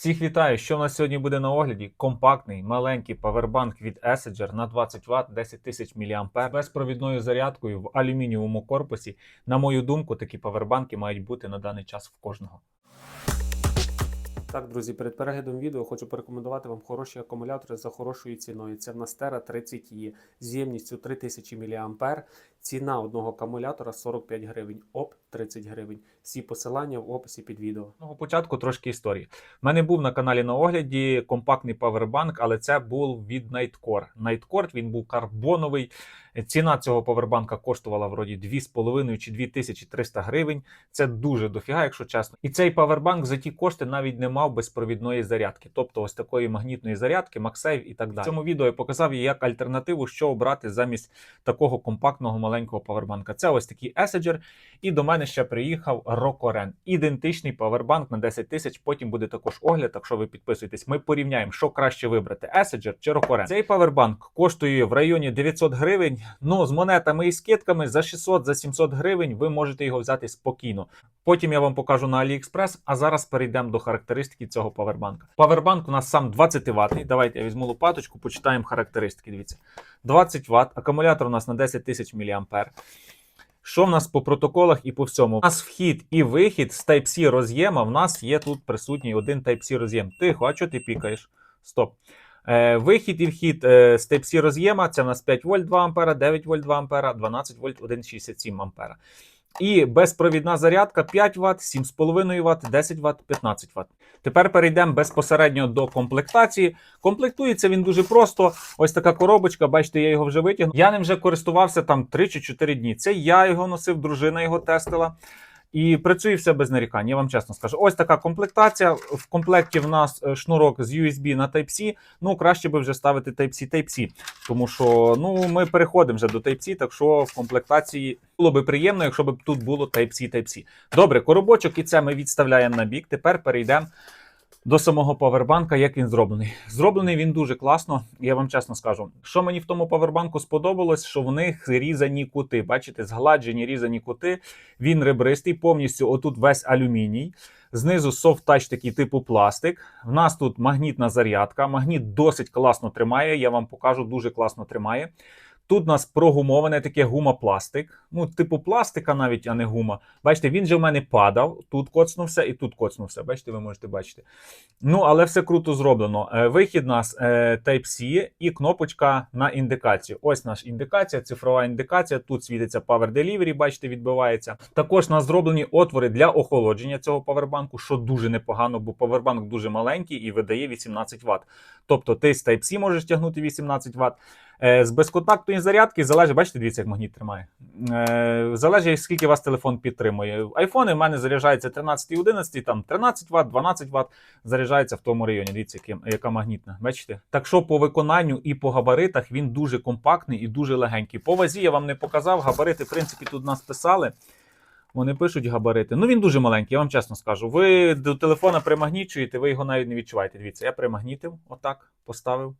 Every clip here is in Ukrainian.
Всіх вітаю! Що в нас сьогодні буде на огляді? Компактний, маленький павербанк від Essager на 20 Вт, 10 тисяч мА з безпровідною зарядкою в алюмінієвому корпусі. На мою думку, такі павербанки мають бути на даний час в кожного. Так, друзі, перед переглядом відео хочу порекомендувати вам хороші акумулятори за хорошою ціною. Це в нас Terra 30 e з ємністю 3000 мА. Ціна одного акумулятора 45 гривень, ОП 30 гривень. Всі посилання в описі під відео. З початку трошки історії. У мене був на каналі на огляді компактний павербанк, але це був від Nightcore. Nightcore, він був карбоновий. Ціна цього павербанка коштувала вроді 2,5 чи 2300 гривень. Це дуже дофіга, якщо чесно. І цей павербанк за ті кошти навіть не мав безпровідної зарядки, тобто ось такої магнітної зарядки, MagSafe і так далі. В цьому відео я показав їй як альтернативу, що обрати замість такого компактного маленького павербанка. Це ось такий Essager. І до мене ще приїхав Rokoren. Ідентичний павербанк на 10 тисяч. Потім буде також огляд. Якщо ви підписуєтесь, ми порівняємо, що краще вибрати: Essager чи Rokoren. Цей павербанк коштує в районі 900 гривень. Ну з монетами і скидками за 600 за 700 гривень ви можете його взяти спокійно. Потім я вам покажу на AliExpress, а зараз перейдемо до характеристики цього павербанка. Павербанк у нас сам 20 ватний. Давайте я візьму лопаточку, почитаємо характеристики. Дивіться, 20 Вт, акумулятор у нас на 10 тисяч мА. Що в нас по протоколах і по всьому? У нас вхід і вихід з Type-C роз'єма. В нас є тут присутній один Type-C роз'єм. Тихо, а чого ти пікаєш? Стоп. Е, вихід і вхід з Type-C роз'єма це в нас 5 вольт 2 А, 9 вольт 2 А, 12 вольт 1,67 А. І безпровідна зарядка 5 Вт, 7,5 Вт, 10 Вт, 15 Вт. Тепер перейдемо безпосередньо до комплектації. Комплектується він дуже просто. Ось така коробочка, бачите, я його вже витягнув. Я ним вже користувався там 3 чи 4 дні. Це я його носив, дружина його тестила. І працює все без нарікань, я вам чесно скажу. Ось така комплектація. В комплекті в нас е, шнурок з USB на Type-C. Ну, краще би вже ставити Type-C Type-C. Тому що ну, ми переходимо вже до Type-C, так що в комплектації було би приємно, якщо б тут було Type-C Type-C. Добре, коробочок і це ми відставляємо на бік. Тепер перейдемо до самого павербанка, як він зроблений. Зроблений він дуже класно, я вам чесно скажу. Що мені в тому павербанку сподобалось, що в них різані кути. Бачите, згладжені різані кути. Він ребристий, повністю отут весь алюміній. Знизу touch такий типу пластик. В нас тут магнітна зарядка. Магніт досить класно тримає. Я вам покажу, дуже класно тримає. Тут у нас прогумоване таке гумопластик. Ну, типу пластика навіть, а не гума. Бачите, він же в мене падав. Тут коцнувся і тут коцнувся. Бачите, ви можете бачити. Ну, але все круто зроблено. Е, Вихід у нас е, Type-C і кнопочка на індикацію. Ось наша індикація, цифрова індикація. Тут світиться Power Delivery, бачите, відбивається. Також у нас зроблені отвори для охолодження цього павербанку, що дуже непогано, бо павербанк дуже маленький і видає 18 Вт. Тобто ти з Type-C можеш тягнути 18 Вт. Е, З безконтактної зарядки залежить, бачите, дивіться, як магніт тримає. Е, Залежить, скільки вас телефон підтримує. Айфони в мене заряджаються 13 і 11, там 13 Вт, 12 Вт заряджається в тому районі. Дивіться, яка магнітна. Бачите? Так що по виконанню і по габаритах він дуже компактний і дуже легенький. По вазі я вам не показав. Габарити, в принципі, тут нас писали. Вони пишуть габарити. Ну він дуже маленький, я вам чесно скажу. Ви до телефона примагнічуєте, ви його навіть не відчуваєте. Дивіться, я примагнітив, отак поставив.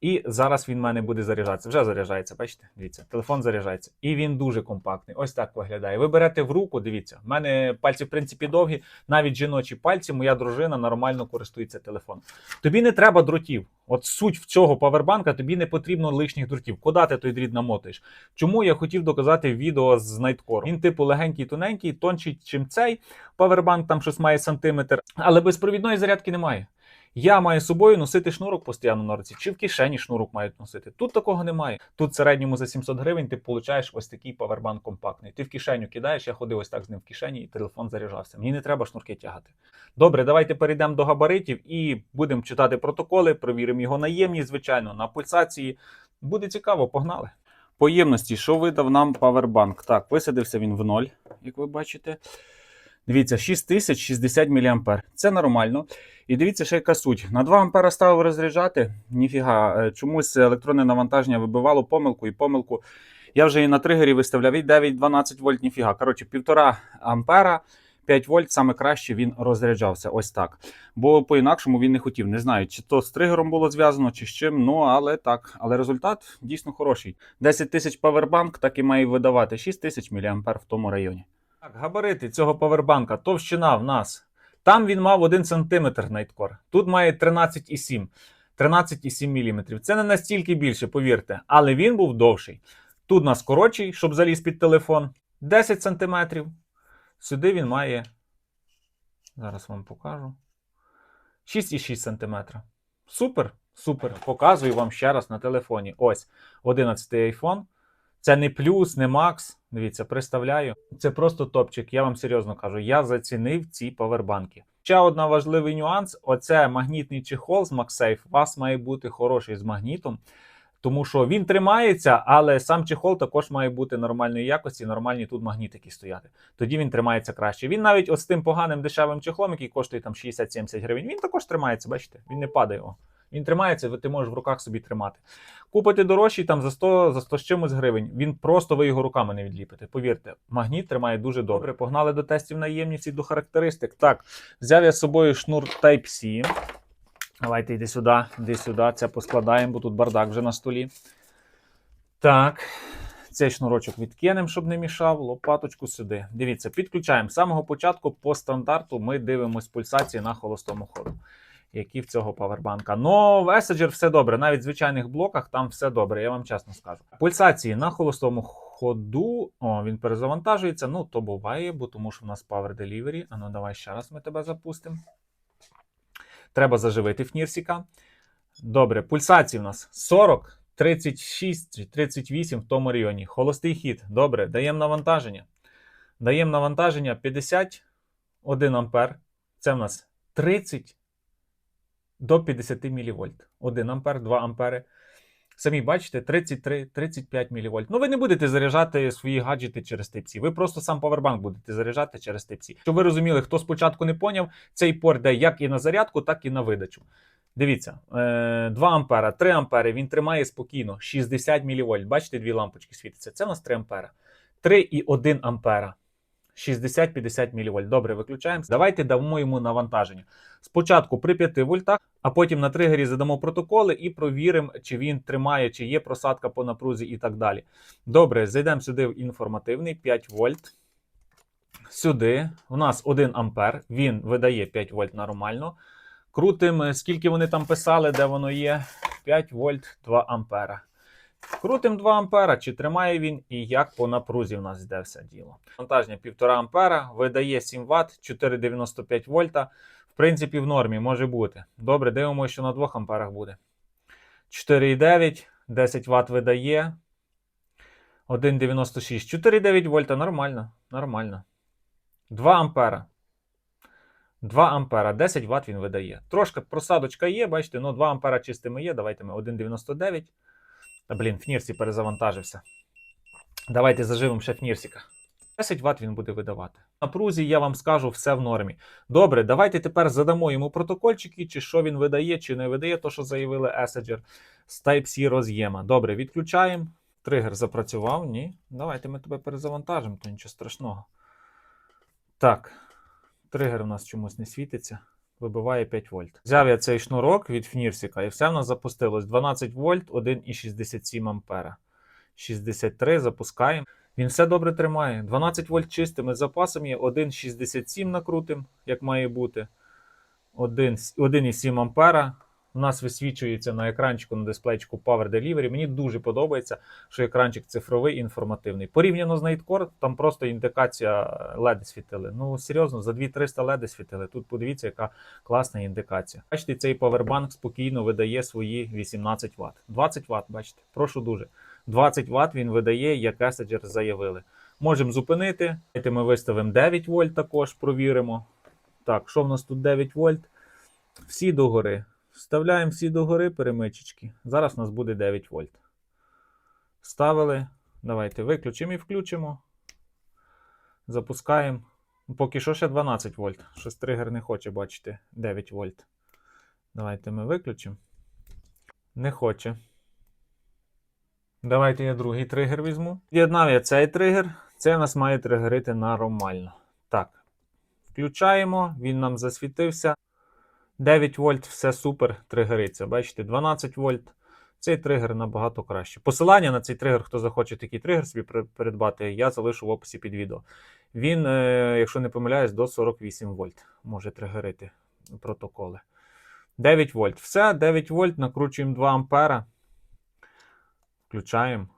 І зараз він в мене буде заряджатися. Вже заряджається, бачите? Дивіться, телефон заряджається. І він дуже компактний. Ось так виглядає. Ви берете в руку, дивіться, в мене пальці, в принципі, довгі, навіть жіночі пальці, моя дружина нормально користується телефоном. Тобі не треба дротів. От суть в цього павербанка, тобі не потрібно лишніх дротів. Куди ти той дріт намотаєш? Чому я хотів доказати відео з Nightcore? Він, типу, легенький, тоненький, тонший, чим цей павербанк, там щось має сантиметр, але безпровідної зарядки немає. Я маю з собою носити шнурок постійно на руці, чи в кишені шнурок мають носити. Тут такого немає. Тут в середньому за 700 гривень ти получаєш ось такий павербанк компактний. Ти в кишеню кидаєш, я ходив ось так з ним в кишені, і телефон заряджався. Мені не треба шнурки тягати. Добре, давайте перейдемо до габаритів і будемо читати протоколи, провіримо його наємність, звичайно, на пульсації. Буде цікаво, погнали. По ємності, що видав нам павербанк? Так, висадився він в ноль, як ви бачите. Дивіться, 6060 мА. Це нормально. І дивіться, ще яка суть. На 2 А ставив розряджати. Ніфіга, е, чомусь електронне навантаження вибивало помилку і помилку. Я вже і на тригері виставляв і 9-12 вольт, ніфіга. Коротше, 1,5 ампера, 5 вольт саме краще він розряджався. Ось так. Бо по-інакшому він не хотів. Не знаю, чи то з тригером було зв'язано, чи з чим. Ну, але так. Але результат дійсно хороший. 10 тисяч павербанк так і має видавати 6 тисяч мА в тому районі. Так, габарити цього павербанка. Товщина в нас Там він мав 1 см Nightcore. Тут має 13,7 13,7 мм. Це не настільки більше, повірте, але він був довший. Тут у нас коротший, щоб заліз під телефон, 10 см. Сюди він має. Зараз вам покажу. 6,6 см. Супер, супер. Показую вам ще раз на телефоні. Ось 11 iPhone. Це не плюс, не макс. Дивіться, представляю. Це просто топчик. Я вам серйозно кажу. Я зацінив ці павербанки. Ще один важливий нюанс: оце магнітний чехол з MagSafe. У вас має бути хороший з магнітом. Тому що він тримається, але сам чехол також має бути нормальної якості, нормальні тут магнітики стояти. Тоді він тримається краще. Він навіть ось з тим поганим дешевим чехлом, який коштує там 60-70 гривень, він також тримається, бачите? Він не падає. О. Він тримається, ти можеш в руках собі тримати. Купити дорожчий там за 100, за 100 з чимось гривень. Він просто ви його руками не відліпите. Повірте, магніт тримає дуже добре. Погнали до тестів на і до характеристик. Так, взяв я з собою шнур Type-C. Давайте йди сюди, йди сюди. Це поскладаємо, бо тут бардак вже на столі. Так. Цей шнурочок відкинемо, щоб не мішав. Лопаточку сюди. Дивіться, підключаємо. З самого початку по стандарту ми дивимось пульсації на холостому ходу. Які в цього павербанка. Ну, в Essager все добре. Навіть в звичайних блоках там все добре, я вам чесно скажу. Пульсації на холостому ходу. О, він перезавантажується. Ну, то буває, бо тому що в нас Power Delivery. А ну давай ще раз ми тебе запустимо. Треба заживити фнірсіка. Добре, пульсації в нас 40, 36, 38 в тому районі. Холостий хід. Добре, даємо навантаження. Даємо навантаження 51 ампер. Це в нас 30 до 50 мВ. 1 ампер, 2 ампери. Самі бачите, 33-35 мВ. Ну, ви не будете заряджати свої гаджети через Type-C. Ви просто сам павербанк будете заряджати через Type-C. Щоб ви розуміли, хто спочатку не поняв, цей порт йде як і на зарядку, так і на видачу. Дивіться, е, 2 ампера, 3 ампери, він тримає спокійно, 60 мВ. Бачите, дві лампочки світяться. Це у нас 3 ампера. 3,1 ампера. 60-50 мВ. Добре, виключаємо. Давайте дамо йому навантаження. Спочатку при 5 вольтах, а потім на тригері задамо протоколи і провіримо, чи він тримає, чи є просадка по напрузі і так далі. Добре, зайдемо сюди в інформативний 5 вольт. Сюди у нас 1 ампер, він видає 5 вольт нормально. Крутим, скільки вони там писали, де воно є. 5 вольт 2 ампера. Крутим 2 ампера, чи тримає він і як по напрузі в нас йде все діло. Вантаження 1,5 ампера, видає 7 Вт, 4,95 вольта. В принципі, в нормі може бути. Добре, дивимося, що на 2 амперах буде. 4,9, 10 Вт видає. 1,96. 4,9 вольта, нормально. Нормально. 2 ампера. 2 ампера, 10 Вт він видає. Трошки просадочка є, бачите, ну 2 ампера чистими є. Давайте ми 1,99. Та, блін, Фнірсі перезавантажився. Давайте заживемо ще Фнірсіка. 10 Вт він буде видавати. На прузі я вам скажу все в нормі. Добре, давайте тепер задамо йому протокольчики, чи що він видає, чи не видає, то що заявили Essager з Type-C роз'єма. Добре, відключаємо. Тригер запрацював. Ні. Давайте ми тебе перезавантажимо, то нічого страшного. Так, тригер у нас чомусь не світиться. Вибиває 5 вольт. Взяв я цей шнурок від Фнірсіка, і все в нас запустилось. 12 вольт, 1,67 ампера. 63 запускаємо. Він все добре тримає. 12 вольт чистими запасом є, 1,67 накрутим, як має бути. 1,7 ампера. У нас висвічується на екранчику на дисплейчику Power Delivery. Мені дуже подобається, що екранчик цифровий інформативний. Порівняно з Nightcore, там просто індикація LED світили. Ну, серйозно, за 2300 LED світили. Тут подивіться, яка класна індикація. Бачите, цей павербанк спокійно видає свої 18 Вт. 20 Вт, бачите, прошу дуже. 20 Вт він видає, як Messenger заявили. Можемо зупинити. Ми виставимо 9 вольт також, провіримо. Так, що в нас тут 9 вольт? Всі догори. Вставляємо всі догори перемичечки. Зараз у нас буде 9 вольт. Вставили. Давайте виключимо і включимо. Запускаємо. Поки що ще 12 вольт. Щось тригер не хоче бачити 9 вольт. Давайте ми виключимо. Не хоче. Давайте я другий тригер візьму. З'єднав я цей тригер. Це нас має тригерити нормально. Так. Включаємо, він нам засвітився. 9 вольт, все супер, тригериться. Бачите, 12 вольт. Цей тригер набагато краще. Посилання на цей тригер, хто захоче такий тригер собі придбати, я залишу в описі під відео. Він, е, якщо не помиляюсь, до 48 вольт може тригерити протоколи. 9 вольт. Все, 9 вольт, накручуємо 2 ампера. Включаємо.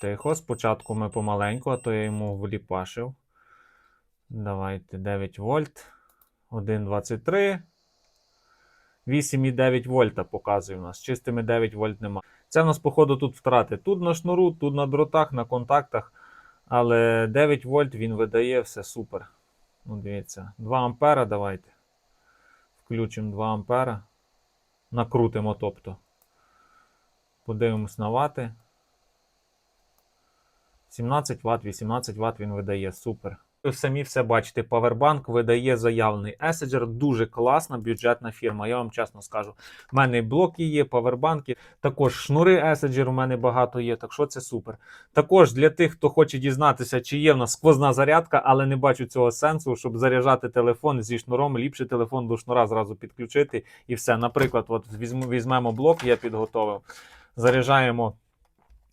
Тихо. Спочатку ми помаленьку, а то я йому вліпашив. Давайте 9 вольт. 1,23. 8,9 вольта показує у нас. Чистими 9 вольт нема. Це в нас, походу, тут втрати. Тут на шнуру, тут на дротах, на контактах. Але 9 вольт він видає все супер. Ну, дивіться. 2 ампера давайте. Включимо 2 ампера. Накрутимо, тобто. Подивимось на вати. 17 Вт, 18 Вт він видає. Супер. Ви самі все бачите. Powerbank видає заявлений Еседжер. Дуже класна бюджетна фірма. Я вам чесно скажу. У мене блоки є, павербанки. Також шнури Еседжер у мене багато є, так що це супер. Також для тих, хто хоче дізнатися, чи є в нас сквозна зарядка, але не бачу цього сенсу, щоб заряджати телефон зі шнуром, ліпше телефон до шнура зразу підключити і все. Наприклад, от візьмемо блок, я підготовив. Заряджаємо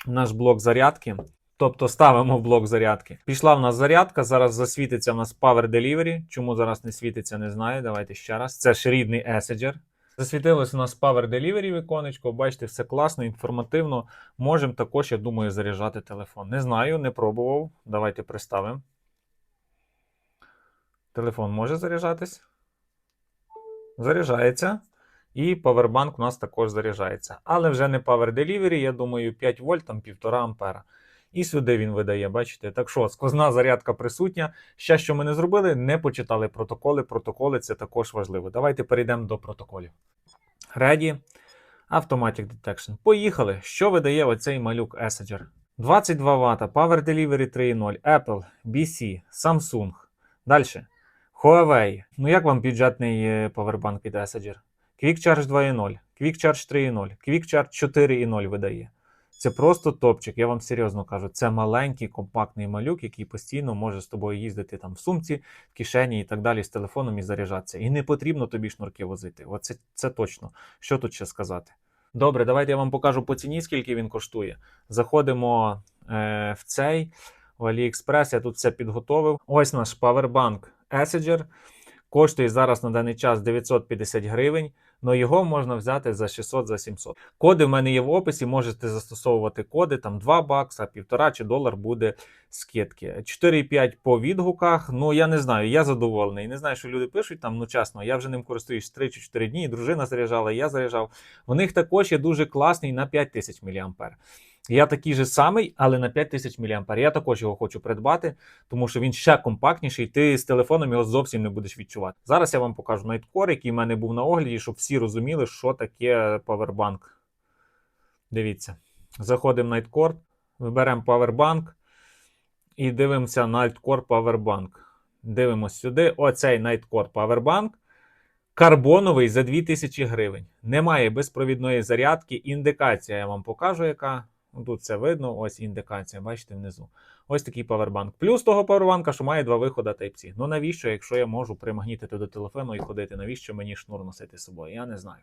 наш блок зарядки. Тобто ставимо блок зарядки. Пішла в нас зарядка. Зараз засвітиться в нас Power Delivery. Чому зараз не світиться, не знаю. Давайте ще раз. Це ж рідний Essenger. Засвітилось у нас Power Delivery віконечко. Бачите, все класно, інформативно. Можемо також, я думаю, заряджати телефон. Не знаю, не пробував. Давайте приставимо. Телефон може заряджатись. Заряджається. І Powerbank у нас також заряджається. Але вже не Power Delivery, я думаю, 5 вольт, там 1,5 ампера. І сюди він видає, бачите. Так що, сквозна зарядка присутня. Ще, що ми не зробили, не почитали протоколи. Протоколи це також важливо. Давайте перейдемо до протоколів. Ready. Automatic Detection. Поїхали. Що видає оцей малюк Essenger? 22 Вт, Power Delivery 3.0, Apple, BC, Samsung. Далі. Huawei. Ну як вам бюджетний е, Powerbank від Essenger? Quick Charge 2.0, Quick Charge 3.0, Quick Charge 4.0 видає. Це просто топчик, я вам серйозно кажу. Це маленький компактний малюк, який постійно може з тобою їздити там в сумці, в кишені і так далі з телефоном і заряджатися. І не потрібно тобі шнурки возити. Оце це точно. Що тут ще сказати? Добре, давайте я вам покажу по ціні, скільки він коштує. Заходимо е, в цей в AliExpress, я тут все підготовив. Ось наш Powerbank Essenger. Коштує зараз на даний час 950 гривень, але його можна взяти за 600 за 700. Коди в мене є в описі, можете застосовувати коди, там 2 бакса, 1,5 чи долар буде скидки. 4,5 по відгуках. Ну я не знаю, я задоволений. Не знаю, що люди пишуть там. Ну чесно, я вже ним користуюсь 3 чи 4 дні. Дружина заряджала, я заряджав. У них також є дуже класний на 5000 мАh. Я такий же самий, але на 5000 мАh. Я також його хочу придбати, тому що він ще компактніший. Ти з телефоном його зовсім не будеш відчувати. Зараз я вам покажу Nightcore, який в мене був на огляді, щоб всі розуміли, що таке Powerbank. Дивіться. Заходимо в Nightcore, виберемо Powerbank і дивимося Nightcore Powerbank. Дивимося сюди. Оцей Nightcore Powerbank. Карбоновий за 2000 гривень. Немає безпровідної зарядки. Індикація я вам покажу, яка. Ну, Тут це видно, ось індикація, бачите внизу. Ось такий павербанк. Плюс того павербанка, що має два виходи Type-C. Ну навіщо, якщо я можу примагнітити до телефону і ходити, навіщо мені шнур носити з собою? Я не знаю.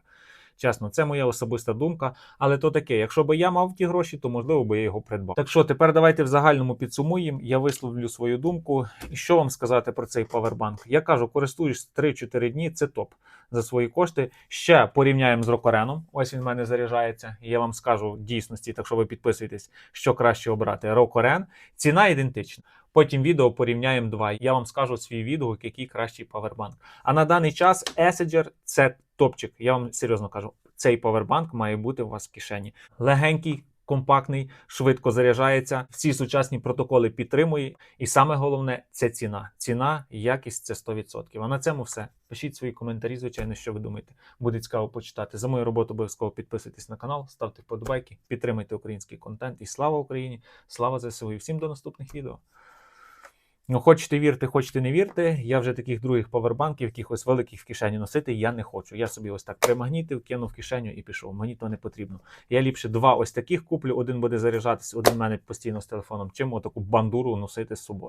Чесно, це моя особиста думка, але то таке, якщо би я мав ті гроші, то можливо би я його придбав. Так що тепер давайте в загальному підсумуємо. Я висловлю свою думку. І що вам сказати про цей павербанк? Я кажу, користуюсь 3-4 дні, це топ за свої кошти. Ще порівняємо з Рокореном. Ось він в мене заряджається. Я вам скажу в дійсності, так що ви підписуєтесь, що краще обрати. Рокорен. Ціна ідентична. Потім відео порівняємо два. Я вам скажу свій відгук, який кращий павербанк. А на даний час Essenger – це топчик. Я вам серйозно кажу, цей павербанк має бути у вас в кишені. Легенький, компактний, швидко заряджається. Всі сучасні протоколи підтримує. І саме головне це ціна. Ціна, якість це 100%. А на цьому все. Пишіть свої коментарі, звичайно, що ви думаєте. Буде цікаво почитати. За мою роботу обов'язково підписуйтесь на канал, ставте вподобайки, підтримуйте український контент. І слава Україні! Слава ЗСУ! І всім до наступних відео. Ну, хочете вірте, хочете не вірте. Я вже таких других павербанків, якихось великих в кишені носити, я не хочу. Я собі ось так примагнітив, кинув в кишеню і пішов. Мені то не потрібно. Я ліпше два ось таких куплю, один буде заряджатись, один в мене постійно з телефоном, чим отаку бандуру носити з собою.